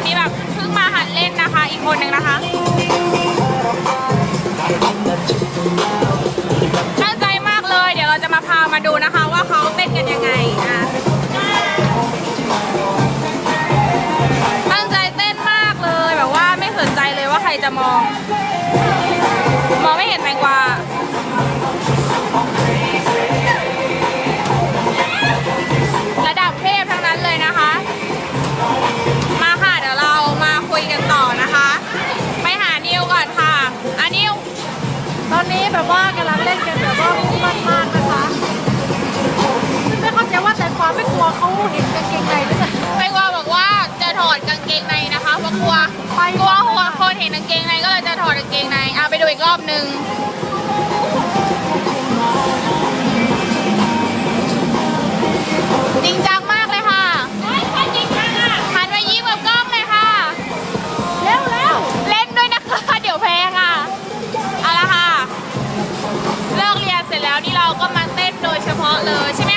คนนี้แบบเพิ่งมาหัดเล่นนะคะ อีกคนหนึ่งนะคะตั้งใจมากเลย เดี๋ยวเราจะมาพามาดูนะคะว่าเขาเต้นกันยังไงอะตั้งใจเต้นมากเลยแบบว่าไม่สนใจเลยว่าใครจะมอง มองไม่เห็นแตง อนนี้แบบว่ากำลังเล่นกันแบบว่ามุ่งมั่นมากนะคะซึ่งไม่เข้าใจว่าแต่ความไม่กลัวเขาเห็นกางเกงในหรือเปล่าแตงกวบอกว่าจะถอดกางเกงในนะคะเพราะกลัวไปกลัวหัวคนเห็นกางเกงในก็เลยจะถอดกางเกงในอะไปดูอีกรอบหนึ่ง ก็มาเต้นโดยเฉพาะเลยใช่ไหม